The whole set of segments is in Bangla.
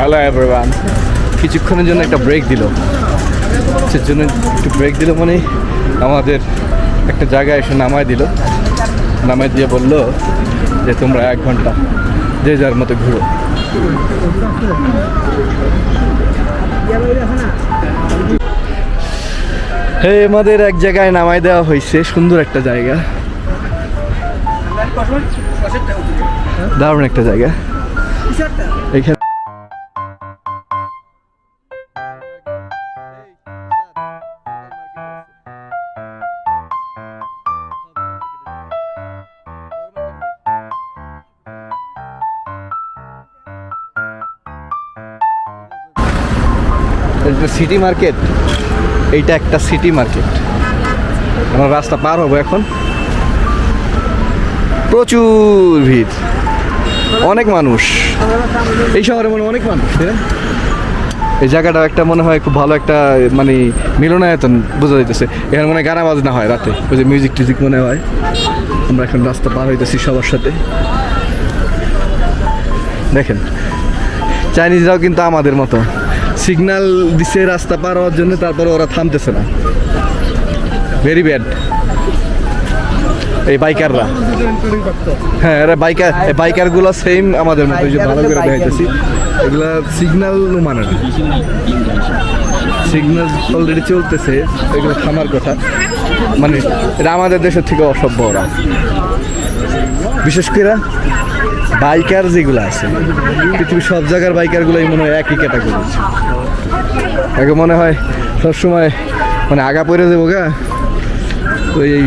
হ্যালো এভরিওয়ান কিছুক্ষণের জন্য একটা ব্রেক দিল। সের জন্য একটু ব্রেক দিল মানে আমাদের একটা জায়গায় এসে নামায় দিল। নামায় দিয়ে বলল যে, তোমরা এক ঘণ্টা যে যার মতো ঘুরো। হে, আমাদের এক জায়গায় নামায় দেওয়া হয়েছে। সুন্দর একটা জায়গা। দারুণ একটা জায়গা। এখানে সিটি মার্কেট এইটা একটা সিটি মার্কেট আমরা রাস্তা পার হব এখন। প্রচুর ভিড়। অনেক মানুষ। এই শহরে মনে অনেক মানুষ এই জায়গাটা একটা মনে হয় খুব ভালো একটা মানে মিলনায়তন বোঝা যাইতেছে। এখানে মনে হয় গানা বাজনা হয় রাতে। ওই যে মিউজিক টিউজিক মনে হয়। আমরা এখন রাস্তা পার হইতেছি সবার সাথে। দেখেন। চাইনিজরাও কিন্তু আমাদের মতো। সিগন্যাল দিছে রাস্তা পার হওয়ার জন্য, তারপরে ওরা থামতেছে না। ভেরি ব্যাড এই বাইকাররা। হ্যাঁ এরা বাইকার বাইকারগুলো সেম আমাদের মতো যে ভালো করে দেখাইতেছি। এগুলা সিগনাল মানে না। সিগন্যাল অলরেডি চলতেছে, এগুলো থামার কথা। মানে এটা আমাদের দেশের থেকে অসভ্য ওরা। বিশেষ করে বাইকার যেগুলো আছে, পৃথিবীর সব জায়গার বাইকারগুলোই মনে হয় একই ক্যাটাগরি আগে মনে হয় সবসময় মানে আগা পড়ে দেবো গা, তো এই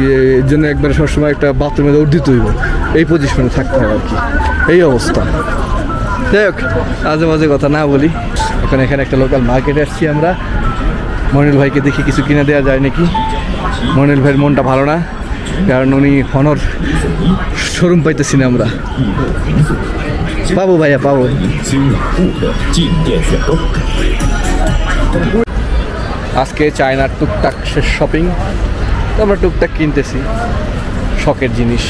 জন্য একবার সবসময় একটা বাথরুমে দিতে হইব। এই পজিশনে থাকতে হবে আর কি। এই অবস্থা। যাই হোক, আজে বাজে কথা না বলি। এখন এখানে একটা লোকাল মার্কেটে আসছি আমরা। মনিল ভাইকে দেখি কিছু কিনে দেওয়া যায় নাকি? মনের ভাইয়ের মনটা ভালো না, কারণ উনি হনর শোরুম পাইতেছি না আমরা। পাবো ভাইয়া, পাবো। আজকে চায়নার টুকটাক শেষ শপিং আমরা টুকটাক কিনতেছি, শখের জিনিস।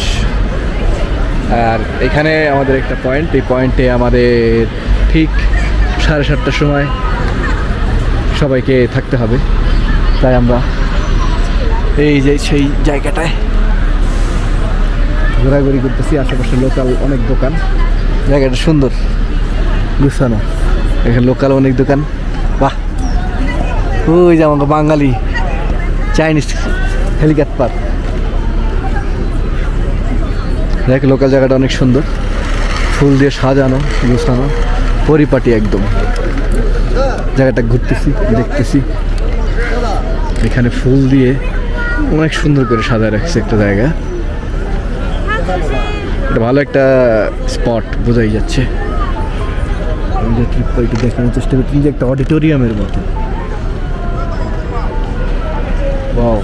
আর এখানে আমাদের একটা পয়েন্ট এই পয়েন্টে আমাদের ঠিক সাড়ে সাতটার সময় সবাইকে থাকতে হবে। তাই আমরা এই যে সেই জায়গাটায়। ঘোরাঘুরি করতেছি আশেপাশে লোকাল অনেক দোকান। জায়গাটা সুন্দর। গুছানো। এখানে লোকাল অনেক দোকান। বাহ। ওই যে আমাকে বাঙালি চাইনিজ হেলিকপ্টার দেখ লোকাল জায়গাটা অনেক সুন্দর। ফুল দিয়ে সাজানো গুছানো পরিপাটি একদম। জায়গাটা ঘুরতেছি দেখতেছি। এখানে ফুল দিয়ে অনেক সুন্দর করে সাজায় রাখছে একটা জায়গা। এটা ভালো একটা স্পট বোঝাই যাচ্ছে। আমি দেখানোর চেষ্টা করছি যে একটা অডিটোরিয়ামের মতো। ওয়াও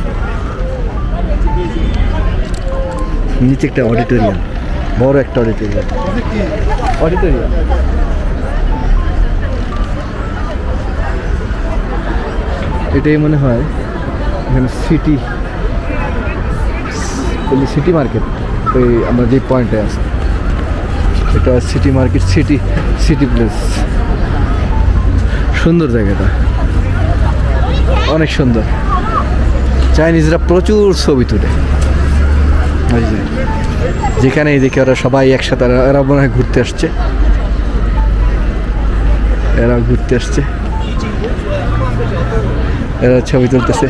নিচে একটা অডিটোরিয়াম বড় একটা অডিটোরিয়াম অডিটোরিয়াম এটাই মনে হয় এখানে সিটি সিটি মার্কেট ওই আমরা যে পয়েন্টে আছি। এটা city market city city place সুন্দর জায়গাটা। অনেক সুন্দর। চাইনিজরা প্রচুর ছবি তোলে। যেখানে যেখানেই ওরা সবাই একসাথে এরা মনে হয় ঘুরতে আসছে। এরা ঘুরতে আসছে। এরা ছবি তুলতেছে।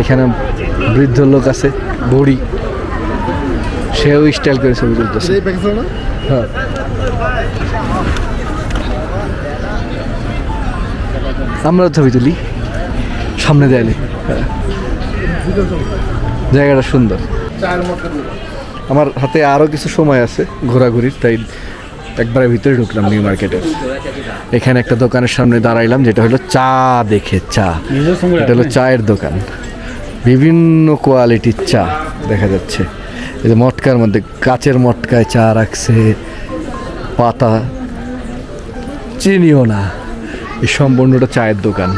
এখানে বৃদ্ধ লোক আছে বুড়ি। সেও স্টাইল করে ছবি তুলতেছে। হ্যাঁ। আমরাও ছবি তুলি। সামনে দেয়ালে। হ্যাঁ। জায়গাটা সুন্দর। আমার হাতে আরও কিছু সময় আছে ঘোরাঘুরির তাই একবারে ভিতরে ঢুকলাম নিউ মার্কেটে। এখানে একটা দোকানের সামনে দাঁড়াইলাম যেটা হলো চা দেখে চা। এটা হলো চায়ের দোকান। বিভিন্ন কোয়ালিটির চা দেখা যাচ্ছে। এই যে মটকার মধ্যে কাচের মটকায় চা রাখছে, পাতা, চিনিও না। এই সম্পূর্ণটা চায়ের দোকান।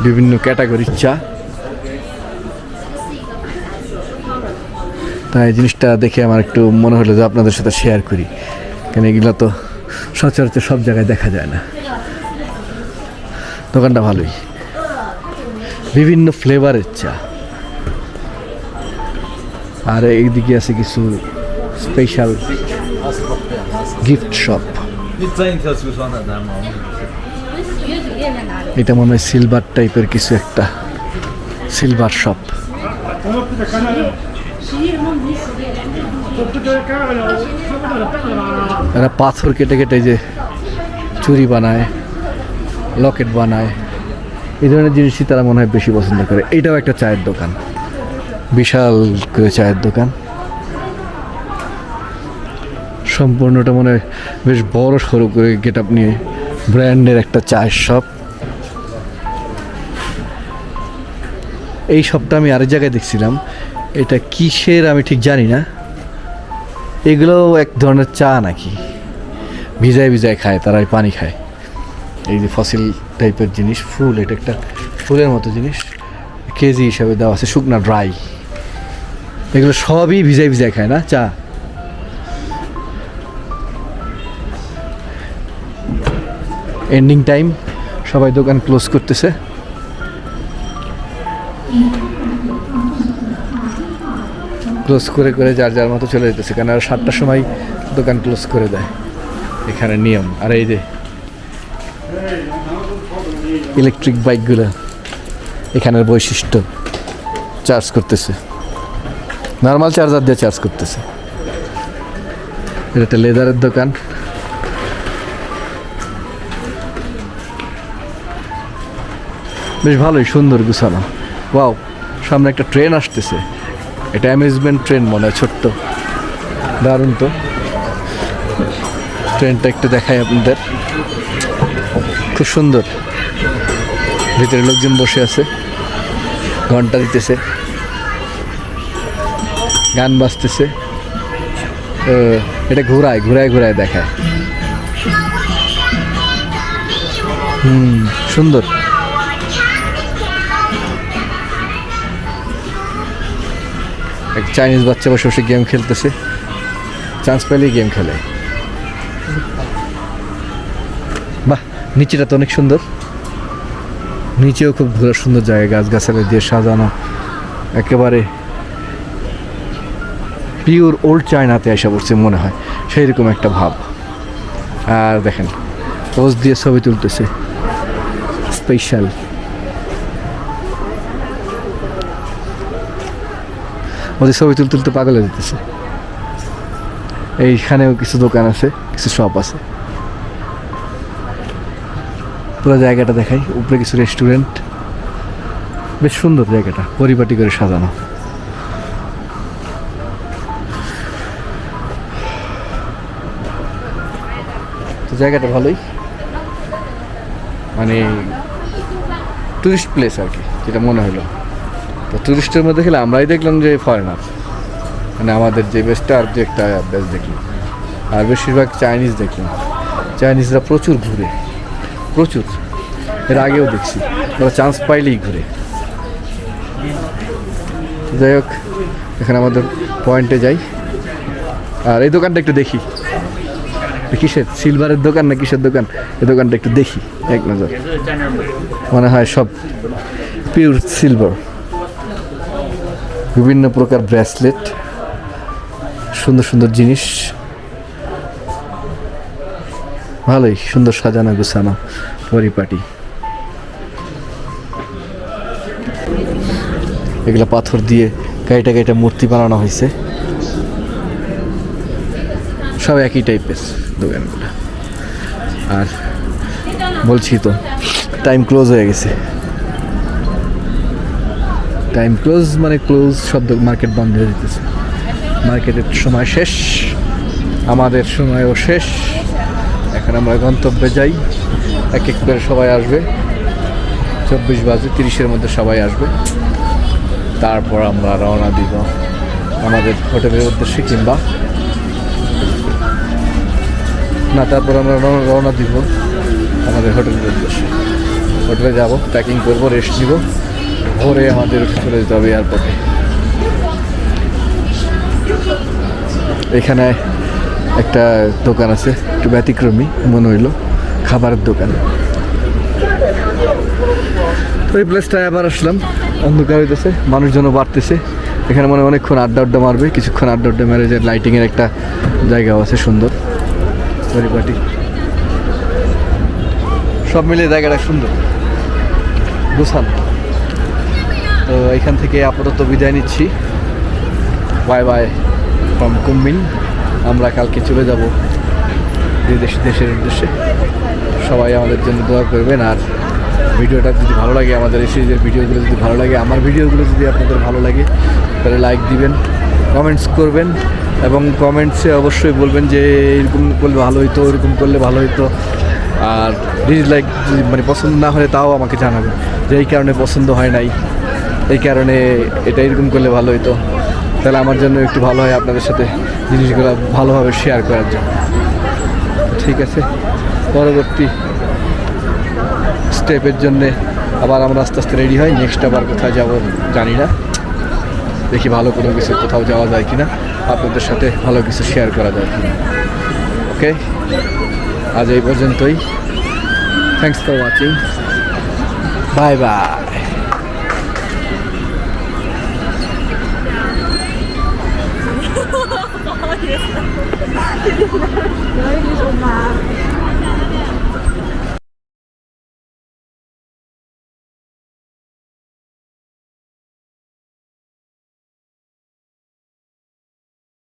বিভিন্ন ক্যাটাগরির চা। তাই জিনিসটা দেখে আমার একটু মনে হলো যে আপনাদের সাথে শেয়ার করি। কেন এগুলো তো সচরাচর সব জায়গায় দেখা যায় না। দোকানটা ভালোই। বিভিন্ন ফ্লেভারের চা। আর এইদিকে আছে কিছু স্পেশাল গিফট শপ এটা মনে হয় সিলভার টাইপের কিছু একটা। সিলভার শপ এরা পাথর কেটে কেটে যে চুরি বানায়, লকেট বানায়। এই ধরনের জিনিসই তারা মনে হয় বেশি পছন্দ করে। এটাও একটা চায়ের দোকান। বিশাল করে চায়ের দোকান। সম্পূর্ণটা মনে হয় বেশ বড় সড়ো করে গেট আপ নিয়ে ব্র্যান্ডের একটা চায়ের শপ। এই শপটা আমি আরেক জায়গায় দেখছিলাম। এটা কিসের আমি ঠিক জানি না। এগুলো এক ধরনের চা নাকি। ভিজায় ভিজায় খায় তারা পানি খায়। এই যে ফসিল টাইপের জিনিস, ফুল, এটা একটা ফুলের মতো জিনিস, কেজি হিসাবে দেওয়া আছে, শুকনা ড্রাই। এগুলো সবই ভিজায় ভিজায় খায় না? চা? এন্ডিং টাইম সবাই দোকান ক্লোজ করতেছে। ক্লোজ করে করে যার যার মতো চলে যেতেছে কারণ আর সাতটার সময় দোকান ক্লোজ করে দেয়। এখানে নিয়ম। আর এই যে ইলেকট্রিক বাইকগুলো এখানের বৈশিষ্ট্য চার্জ করতেছে। নর্মাল চার্জার দিয়ে চার্জ করতেছে। এটা লেদারের দোকান। বেশ ভালোই সুন্দর গুছানো। ওয়াও, সামনে একটা ট্রেন আসতেছে। এটা অ্যামিউজমেন্ট ট্রেন মনে হয়, ছোট্ট। দারুণ তো। ট্রেনটা একটু দেখাই আপনাদের। খুব সুন্দর। ভিতরে লোকজন বসে আছে। ঘণ্টা দিতেছে। গান বাজতেছে। এটা ঘোরায় ঘুরায় ঘুরায় দেখায়। হুম, সুন্দর। এক চাইনিজ বাচ্চা বসে বসে গেম খেলতেছে। চান্স পেলেই গেম খেলে। নিচেটা তো অনেক সুন্দর। নিচেও খুব সুন্দর জায়গা গাছ গাছগাছালি দিয়ে সাজানো। একেবারে পিওর ওল্ড চায়নাতে এসে পড়ছে মনে হয়। সেই রকম একটা ভাব। আর দেখেন পোজ দিয়ে ছবি তুলতেছে। স্পেশাল ওদের ছবি তুলতে তুলতে পাগলে যেতেছে এইখানেও কিছু দোকান আছে, কিছু শপ আছে। পুরো জায়গাটা দেখাই। উপরে কিছু রেস্টুরেন্ট বেশ সুন্দর জায়গাটা, পরিপাটি করে সাজানো। তো জায়গাটা ভালোই। মানে টুরিস্ট প্লেস আর কি, যেটা মনে হলো। তো টুরিস্টের মধ্যে খেলে আমরাই দেখলাম যে ফরেনার মানে আমাদের যে বেসটা আর দু একটা বেস দেখলাম। আর বেশিরভাগ চাইনিজ দেখলাম। চাইনিজরা প্রচুর ঘুরে। প্রচুর। এর আগেও দেখছি। ওরা চান্স পাইলেই ঘুরে। যাই হোক, এখানে আমাদের পয়েন্টে যাই। আর এই দোকানটা একটু দেখি। কিসের? সিলভারের দোকান না কিসের দোকান? এই দোকানটা একটু দেখি, এক নজর। মনে হয় সব পিওর সিলভার বিভিন্ন প্রকার ব্রেসলেট সুন্দর সুন্দর জিনিস। ভালোই, সুন্দর সাজানো গুছানো পরিপাটি। এগুলো পাথর দিয়ে গাইটা গাইটা মূর্তি বানানো হয়েছে। সব একই টাইপের দোকানগুলো। আর বলছি তো টাইম ক্লোজ হয়ে গেছে। টাইম ক্লোজ মানে ক্লোজ শব্দ মার্কেট বন্ধ হয়ে যেতেছে। মার্কেটের সময় শেষ, আমাদের সময়ও শেষ। এখন আমরা গন্তব্যে যাই। এক এক করে সবাই আসবে। চব্বিশ বাজে, তিরিশের মধ্যে সবাই আসবে। তারপর আমরা রওনা দিব আমাদের হোটেলের উদ্দেশ্যে কিংবা না, তারপর আমরা রওনা- দিব আমাদের হোটেলের উদ্দেশ্যে। হোটেলে যাব, প্যাকিং করব, রেস্ট নিব। ভোরে আমাদের চলে যেতে হবে এয়ারপোর্টে। এখানে একটা দোকান আছে, একটু ব্যতিক্রমী মনে হইল, খাবারের দোকান। তো এই প্লেসটায় আবার আসলাম, অন্ধকার হইতেছে, মানুষজনও বাড়তেছে। এখানে মনে অনেকক্ষণ আড্ডা আড্ডা মারবে, কিছুক্ষণ আড্ডা আড্ডা মেরে যে লাইটিংয়ের একটা জায়গাও আছে সুন্দর। পরিপাটি সব মিলিয়ে জায়গাটা সুন্দর। গুছান। তো এখান থেকে আপাতত বিদায় নিচ্ছি। বাই বাই ফ্রম কুম্বিন আমরা কালকে চলে যাব বিদেশ দেশের উদ্দেশ্যে। সবাই আমাদের জন্য দোয়া করবেন আর ভিডিওটা যদি ভালো লাগে, আমাদের এই সিরিজের ভিডিওগুলো যদি ভালো লাগে, আমার ভিডিওগুলো যদি আপনাদের ভালো লাগে, তাহলে লাইক দিবেন কমেন্টস করবেন এবং কমেন্টসে অবশ্যই বলবেন যে এরকম করলে ভালো হইতো এরকম করলে ভালো হইতো। আর ডিসলাইক যদি মানে পছন্দ না হলে তাও আমাকে জানাবেন যে এই কারণে পছন্দ হয় নাই, এই কারণে এটা এরকম করলে ভালো হইতো। তাহলে আমার জন্য একটু ভালো হয় আপনাদের সাথে জিনিসগুলো ভালোভাবে শেয়ার করার জন্য। ঠিক আছে? পরবর্তী স্টেপের জন্যে আবার আমরা আস্তে আস্তে রেডি হই নেক্সট আবার কোথায় যাব জানি না। দেখি ভালো কোনো কিছু কোথাও যাওয়া যায় কিনা। আপনাদের সাথে ভালো কিছু শেয়ার করা যায় কিনা। ওকে আজ এই পর্যন্তই। Thanks for watching bye bye 别走别走留